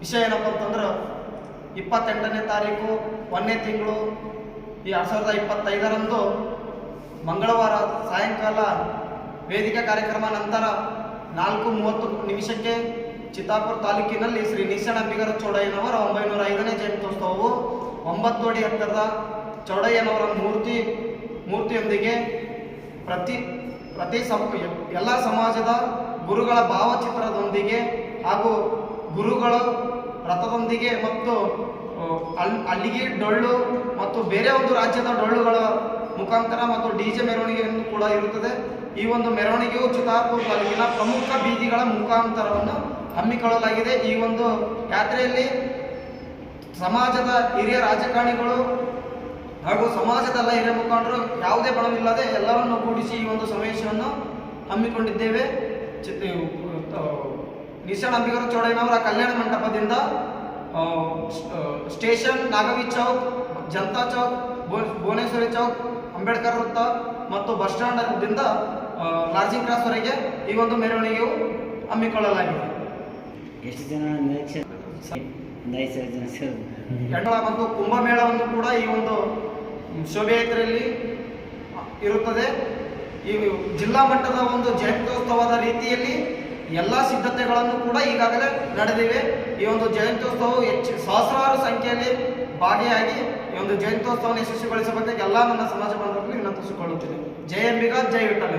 ವಿಷಯ ಏನಪ್ಪ ಅಂತಂದ್ರೆ ಇಪ್ಪತ್ತೆಂಟನೇ ತಾರೀಕು ಒಂದನೇ ತಿಂಗಳು ಈ ಎರಡು ಸಾವಿರದ ಇಪ್ಪತ್ತೈದರಂದು ಮಂಗಳವಾರ ಸಾಯಂಕಾಲ ವೇದಿಕೆ ಕಾರ್ಯಕ್ರಮ ನಂತರ ನಾಲ್ಕು ಮೂವತ್ತು ನಿಮಿಷಕ್ಕೆ ಚಿತ್ತಾಪುರ ತಾಲೂಕಿನಲ್ಲಿ ಶ್ರೀ ನಿಶಣ ಅಂಬಿಗರ ಚೌಡಯ್ಯನವರ ಒಂಬೈನೂರ ಐದನೇ ಜಯಂತ್ಯೋತ್ಸವವು ಒಂಬತ್ತು ಅಡಿ ಎತ್ತರದ ಚೌಡಯ್ಯನವರ ಮೂರ್ತಿ, ಮೂರ್ತಿಯೊಂದಿಗೆ ಪ್ರತಿ ಪ್ರತಿ ಸಮ, ಎಲ್ಲ ಸಮಾಜದ ಗುರುಗಳ ಭಾವಚಿತ್ರದೊಂದಿಗೆ ಹಾಗೂ ಗುರುಗಳು ರಥದೊಂದಿಗೆ ಮತ್ತು ಅಲ್ಲಿಗೆ ಡೊಳ್ಳು ಮತ್ತು ಬೇರೆ ಒಂದು ರಾಜ್ಯದ ಡೊಳ್ಳುಗಳ ಮುಖಾಂತರ ಮತ್ತು ಡಿ ಜೆ ಮೆರವಣಿಗೆಯನ್ನು ಕೂಡ ಇರುತ್ತದೆ. ಈ ಒಂದು ಮೆರವಣಿಗೆಯು ಚಿತ್ತಾಪುರ ತಾಲೂಕಿನ ಪ್ರಮುಖ ಬೀದಿಗಳ ಮುಖಾಂತರವನ್ನು ಹಮ್ಮಿಕೊಳ್ಳಲಾಗಿದೆ. ಈ ಒಂದು ಯಾತ್ರೆಯಲ್ಲಿ ಸಮಾಜದ ಹಿರಿಯ ರಾಜಕಾರಣಿಗಳು ಹಾಗೂ ಸಮಾಜದ ಎಲ್ಲ ಹಿರಿಯ ಮುಖಂಡರು ಯಾವುದೇ ಬಣವಿಲ್ಲದೆ ಎಲ್ಲರನ್ನು ಕೂಡಿಸಿ ಈ ಒಂದು ಸಮಾವೇಶವನ್ನು ಹಮ್ಮಿಕೊಂಡಿದ್ದೇವೆ. ನಿಶಾಣ ಅಂಬಿಗರ ಚೌಡಯ್ಯನವರ ಕಲ್ಯಾಣ ಮಂಟಪದಿಂದ ಸ್ಟೇಷನ್ ನಾಗವಿ ಚೌಕ್ ಜನತಾ ಚೌಕ್ ಭುವ- ಭುವನೇಶ್ವರಿ ಚೌಕ್ ಅಂಬೇಡ್ಕರ್ ವೃತ್ತ ಮತ್ತು ಬಸ್ ಸ್ಟ್ಯಾಂಡ್ದಿಂದ ಲಾರ್ಜಿಂಗ್ ಕ್ರಾಸ್ವರೆಗೆ ಈ ಒಂದು ಮೆರವಣಿಗೆಯು ಹಮ್ಮಿಕೊಳ್ಳಲಾಗಿದೆ. ಎಷ್ಟು ಜನ ಸೇರಿದ್ರು ಮತ್ತು ಕುಂಭಮೇಳವನ್ನು ಕೂಡ ಈ ಒಂದು ಶೋಭಾಯಾತ್ರೆಯಲ್ಲಿ ಇರುತ್ತದೆ. ಈ ಜಿಲ್ಲಾ ಮಟ್ಟದ ಒಂದು ಜಯಂತ್ಯೋತ್ಸವದ ರೀತಿಯಲ್ಲಿ ಎಲ್ಲ ಸಿದ್ಧತೆಗಳನ್ನು ಕೂಡ ಈಗಾಗಲೇ ನಡೆದಿವೆ. ಈ ಒಂದು ಜಯಂತ್ಯೋತ್ಸವವು ಹೆಚ್ಚು ಸಹಸ್ರಾರು ಸಂಖ್ಯೆಯಲ್ಲಿ ಭಾಗಿಯಾಗಿ ಈ ಒಂದು ಜಯಂತ್ಯೋತ್ಸವವನ್ನು ಯಶಸ್ವಿಗೊಳಿಸಬೇಕಾಗಿ ಎಲ್ಲ ನನ್ನ ಸಮಾಜ ಬಾಂಧವರಲ್ಲಿ ವಿನಂತಿಸಿಕೊಳ್ಳುತ್ತೇನೆ. ಜಯ ಅಂಬಿಗ ಜಯ ವಿಠಲ